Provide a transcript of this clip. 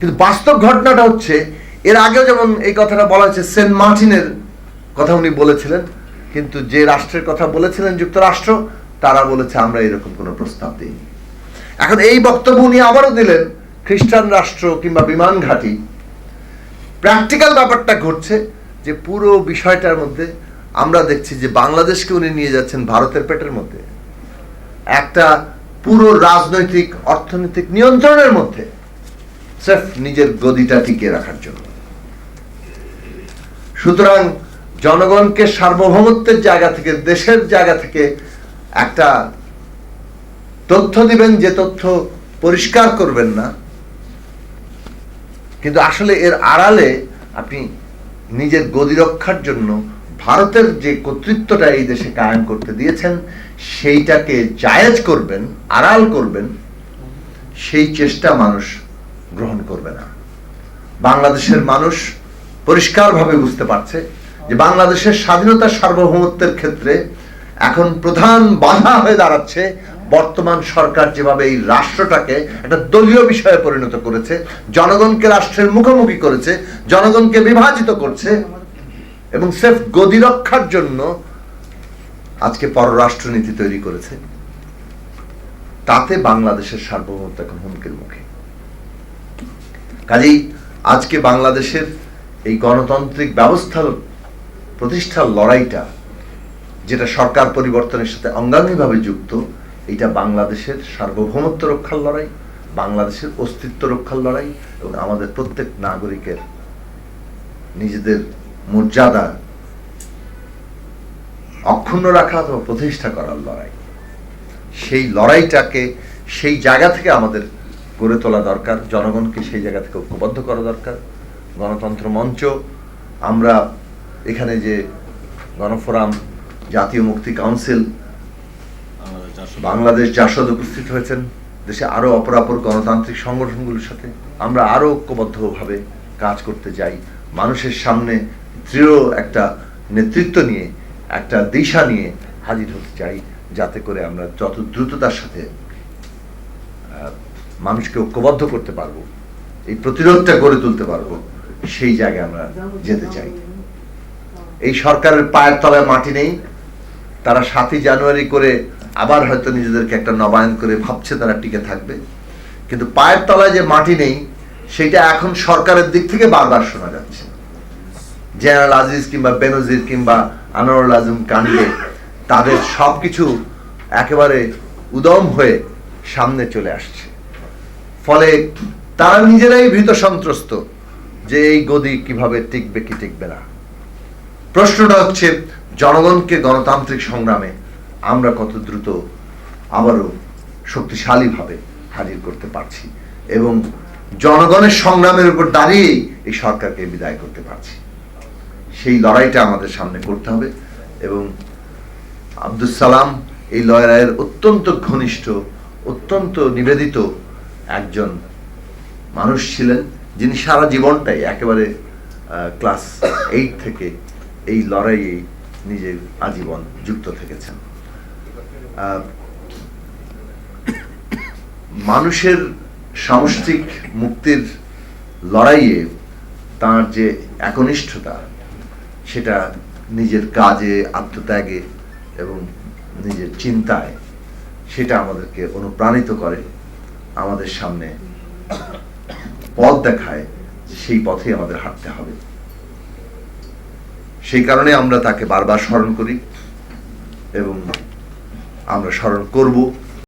কিন্তু বাস্তব ঘটনাটা হচ্ছে, এর আগেও যেমন এই কথাটা বলা হয়েছে, সেন্ট মার্টিনের কথা উনি বলেছিলেন, কিন্তু যে রাষ্ট্রের কথা বলেছিলেন যুক্তরাষ্ট্র, তারা বলেছে আমরা এরকম কোনো প্রস্তাব দিইনি। এখন এই বক্তব্য উনি আবারও দিলেন, খ্রিস্টান রাষ্ট্র কিংবা বিমান ঘাঁটি। প্র্যাকটিক্যাল ব্যাপারটা ঘটছে যে পুরো বিষয়টার মধ্যে আমরা দেখছি যে বাংলাদেশকে উনি নিয়ে যাচ্ছেন ভারতের পেটের মধ্যে। একটা পুরো রাজনৈতিক, অর্থনৈতিক নিয়ন্ত্রণের মধ্যে। স্রেফ নিজের গদিটা টিকিয়ে রাখার জন্য। সুতরাং জনগণকে সার্বভৌমত্বের জায়গা থেকে, দেশের জায়গা থেকে একটা তথ্য দিবেন, যে তথ্য পরিষ্কার করবেন না। কিন্তু আসলে এর আড়ালে আপনি নিজের গদি রক্ষার জন্য ভারতের যে কর্তৃত্বটা এই দেশে কায়েম করতে দিয়েছেন, সেইটাকে জায়েজ করবেন, আড়াল করবেন, সেই চেষ্টা মানুষ গ্রহণ করবে না। বাংলাদেশের মানুষ পরিষ্কারভাবে বুঝতে পারছে যে বাংলাদেশের স্বাধীনতা সার্বভৌমত্বের ক্ষেত্রে এখন প্রধান বাধা হয়ে দাঁড়াচ্ছে বর্তমান সরকার যেভাবে এই রাষ্ট্রটাকে একটা দলীয় বিষয়ে পরিণত করেছে, জনগণকে রাষ্ট্রের মুখোমুখি করেছে, জনগণকে বিভাজিত করছে এবং সেফ গদি রক্ষার জন্য আজকে পররাষ্ট্রনীতি তৈরি করেছে। তাতে বাংলাদেশের সার্বভৌমত্ব এখন হুমকির মুখে। কাজেই আজকে বাংলাদেশের এই গণতান্ত্রিক ব্যবস্থার প্রতিষ্ঠার লড়াইটা, যেটা সরকার পরিবর্তনের সাথে অঙ্গাঙ্গিভাবে যুক্ত, এটা বাংলাদেশের সার্বভৌমত্ব রক্ষার লড়াই, বাংলাদেশের অস্তিত্ব রক্ষার লড়াই এবং আমাদের প্রত্যেক নাগরিকের নিজেদের মর্যাদা অক্ষুণ্ণ রাখা অথবা প্রতিষ্ঠা করার লড়াই। সেই লড়াইটাকে সেই জায়গা থেকে আমাদের গড়ে তোলা দরকার, জনগণকে সেই জায়গা থেকে ঐক্যবদ্ধ করা দরকার। গণতন্ত্র মঞ্চ, আমরা এখানে যে গণফোরাম, জাতীয় মুক্তি কাউন্সিল, বাংলাদেশ জাসদ উপস্থিত হয়েছেন, দেশে আরও অপরাপর গণতান্ত্রিক সংগঠনগুলোর সাথে আমরা আরও ঐক্যবদ্ধভাবে কাজ করতে যাই মানুষের সামনে দৃঢ় একটা নেতৃত্ব নিয়ে, একটা দিশা নিয়ে হাজির হতে চাই, যাতে করে আমরা যত দ্রুততার সাথে মানুষকে ঐক্যবদ্ধ করতে পারব, এই প্রতিরোধটা গড়ে তুলতে পারব, সেই জায়গায় আমরা যেতে চাই। এই সরকারের পায়ের তলায় মাটি নেই, তারা সাতই জানুয়ারি করে আবার হয়তো নিজেদেরকে একটা নবায়ন করে ভাবছে তারা টিকে থাকবে। কিন্তু পায়ের তলায় যে মাটি নেই, সেটা এখন সরকারের দিক থেকে বারবার শোনা যাচ্ছে। জেনারেল আজিজ কিংবা বেনজির কিংবা আনোয়ারুল আজম কাণ্ডে তাদের সবকিছু একেবারে উদম হয়ে সামনে চলে আসছে। ফলে তারা নিজেরাই ভীত সন্ত্রস্ত যে এই গদি কীভাবে টিকবে কি টিকবে না। প্রশ্নটা হচ্ছে, জনগণকে গণতান্ত্রিক সংগ্রামে আমরা কত দ্রুত আবারও শক্তিশালীভাবে হাজির করতে পারছি এবং জনগণের সংগ্রামের উপর দাঁড়িয়েই এই সরকারকে বিদায় করতে পারছি। সেই লড়াইটা আমাদের সামনে করতে হবে এবং আব্দুল সালাম এই লড়াইয়ের অত্যন্ত ঘনিষ্ঠ, অত্যন্ত নিবেদিত একজন মানুষ ছিলেন যিনি সারা জীবনটাই একেবারে ক্লাস এইট থেকে এই লড়াইয়ে নিজের আজীবন যুক্ত থেকেছেন। মানুষের সামষ্টিক মুক্তির লড়াইয়ে তার যে একনিষ্ঠতা, সেটা নিজের কাজে, আত্মত্যাগে এবং নিজের চিন্তায়, সেটা আমাদেরকে অনুপ্রাণিত করে। আমাদের সামনে পথ দেখায় সেই পথে আমাদের হাঁটতে হবে। সেই কারণে আমরা তাকে বারবার স্মরণ করি এবং আমরা স্মরণ করব।